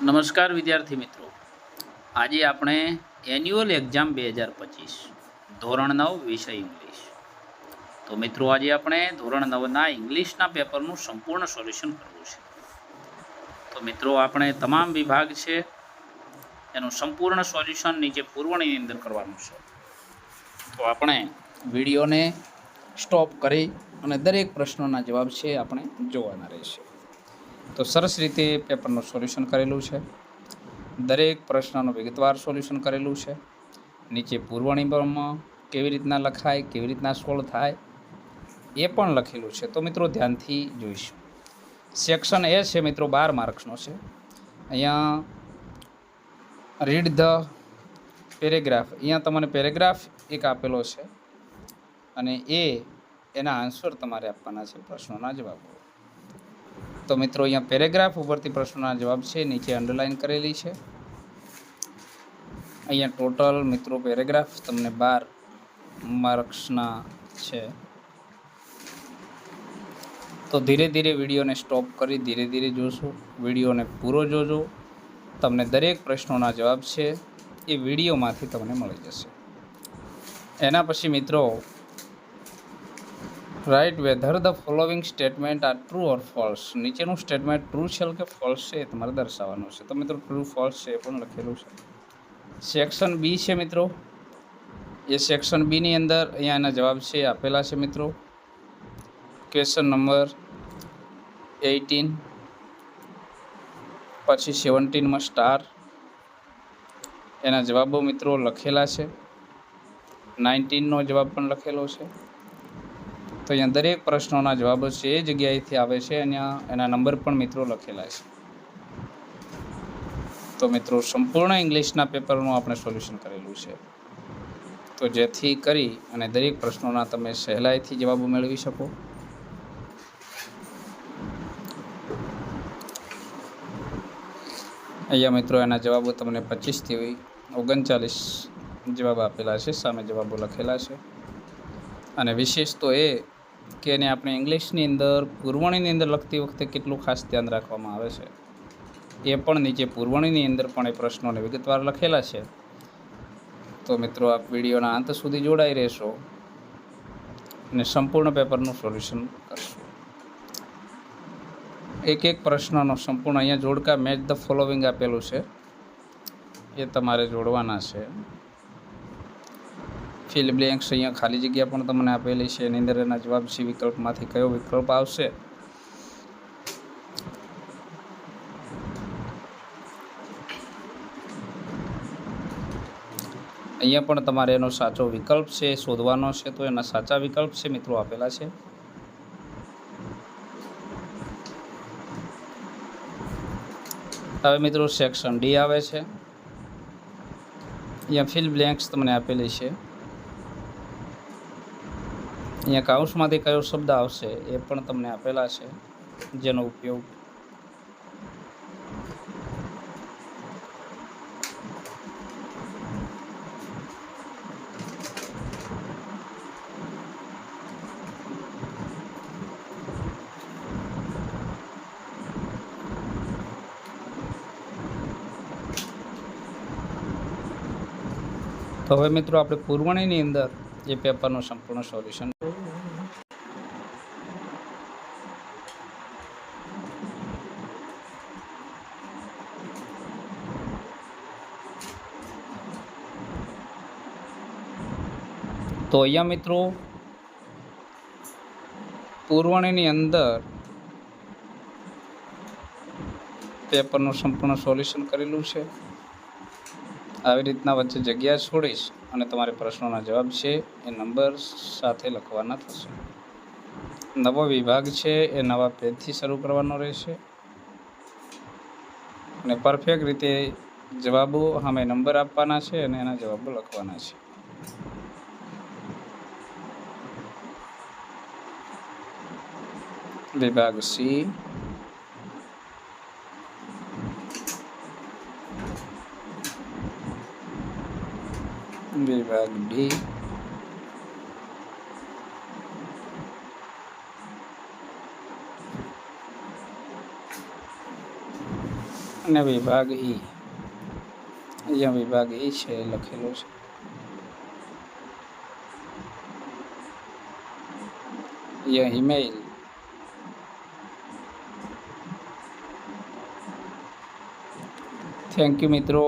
નમસ્કાર વિદ્યાર્થી મિત્રો. આજે આપણે એન્યુઅલ એક્ઝામ બે હજાર પચીસ, ધોરણ નવ વિષય ઇંગ્લિશ તો મિત્રો, આજે આપણે ધોરણ નવના ઇંગ્લિશના પેપરનું સંપૂર્ણ સોલ્યુશન કરવું છે. તો મિત્રો, આપણે તમામ વિભાગ છે, એનું સંપૂર્ણ સોલ્યુશન નીચે પૂર્વણીની અંદર કરવાનું છે. તો આપણે વિડીયોને સ્ટોપ કરી અને દરેક પ્રશ્નોના જવાબ છે, આપણે જોવાના રહેશે. તો સરસ રીતે પેપરનું સોલ્યુશન કરેલું છે. દરેક પ્રશ્નનું વિગતવાર સોલ્યુશન કરેલું છે. નીચે પૂર્વણીમાં કેવી રીતના લખાય, કેવી રીતના સોલ્વ થાય, એ પણ લખેલું છે. તો મિત્રો ધ્યાનથી જોઈશું. સેક્શન એ છે મિત્રો બાર માર્ક્સનો છે. અહીંયા રીડ ધ પેરેગ્રાફ અહીંયા તમને પેરેગ્રાફ એક આપેલો છે. અને એ, એના આન્સર તમારે આપવાના છે પ્રશ્નોના જવાબો. તો મિત્રો અહીંયા પેરેગ્રાફ ઉપરથી પ્રશ્નોના જવાબ છે, નીચે અંડરલાઇન કરેલી છે. અહીંયા ટોટલ મિત્રો પેરેગ્રાફ તમને બાર માર્ક્સના છે. તો ધીરે ધીરે વિડીયોને સ્ટોપ કરી ધીરે ધીરે જોશો. વિડીયોને પૂરો જોજો. તમને દરેક પ્રશ્નોના જવાબ છે, એ વિડીયોમાંથી તમને મળી જશે. એના પછી મિત્રો right whether the following statement are true or false નીચેનું સ્ટેટમેન્ટ ટ્રુ છે કે ફોલ્સ છે એ તમારે દર્શાવવાનું છે. તો મિત્રો ટ્રુ ફોલ્સ છે એ પણ લખેલું છે. સેક્શન બી છે મિત્રો. એ સેક્શન બીની અંદર અહીંયા એના જવાબ છે આપેલા છે મિત્રો. ક્વેશ્ચન નંબર એઇટીન પછી સેવન્ટીનમાં સ્ટાર એના જવાબો મિત્રો લખેલા છે. નાઇન્ટીનનો જવાબ પણ લખેલો છે. તો અહીંયા દરેક પ્રશ્નોના જવાબો છે, એ જગ્યાએથી આવે છે અહીંયા એના નંબર પણ મિત્રો લખેલા છે. તો મિત્રો, સંપૂર્ણ ઇંગ્લિશના પેપરનું આપણે સોલ્યુશન કરેલું છે. તો જેથી કરી અને દરેક પ્રશ્નોના તમે સહેલાઈથી જવાબો મેળવી શકો. અહીંયા મિત્રો, એના જવાબો તમને પચીસથી ઓગણચાલીસ જવાબ આપેલા છે, સામે જવાબો લખેલા છે. અને વિશેષ તો એ કે એને આપણે ઇંગ્લિશની અંદર, પુરવણીની અંદર લખતી વખતે કેટલું ખાસ ધ્યાન રાખવામાં આવે છે? એ પણ નીચે પુરવણીની અંદર પણ એ પ્રશ્નોને વિગતવાર લખેલા છે. તો મિત્રો, આપ વિડીયોના અંત સુધી જોડાઈ રહેશો અને સંપૂર્ણ પેપરનું સોલ્યુશન કરશો. એક એક પ્રશ્નનો સંપૂર્ણ અહીંયા જોડકા મેચ ધ ફોલોવિંગ આપેલું છે. એ તમારે જોડવાના છે. ફિલ બ્લેન્ક્સ અહીંયા ખાલી જગ્યા પણ તમને આપેલી છે. એની અંદર એના જવાબ છે વિકલ્પમાંથી કયો વિકલ્પ આવશે? અહીંયા પણ તમારે એનો સાચો વિકલ્પ છે, શોધવાનો છે, તો એના સાચા વિકલ્પ છે મિત્રો આપેલા છે. હવે મિત્રો સેક્શન ડી આવે છે. અહીંયા ફિલ બ્લેન્ક્સ તમને આપેલી છે. અહીંયા કાઉન્સમાંથી કયો શબ્દ આવશે એ પણ તમને આપેલા છે, જેનો ઉપયોગ તો હવે મિત્રો આપણે પુરવણીની અંદર એ પેપરનું સંપૂર્ણ સોલ્યુશન તો અહીંયા મિત્રો પુરવણીની અંદર પેપરનું સંપૂર્ણ સોલ્યુશન કરેલું છે. આવી રીતના વચ્ચે જગ્યા છોડીશ અને તમારે પ્રશ્નોના જવાબ છે એ નંબર સાથે લખવાના થશે. નવો વિભાગ છે એ નવા પેજથી શરૂ કરવાનો રહેશે. અને પરફેક્ટ રીતે જવાબો અમે નંબર આપવાના છે અને એના જવાબો લખવાના છે. વિભાગ સી. વિભાગ ડી અને વિભાગ ઈ. અહીંયા વિભાગ ઈ છે, લખેલો છે. અહીંયા ઈમેલ થેન્ક યુ મિત્રો.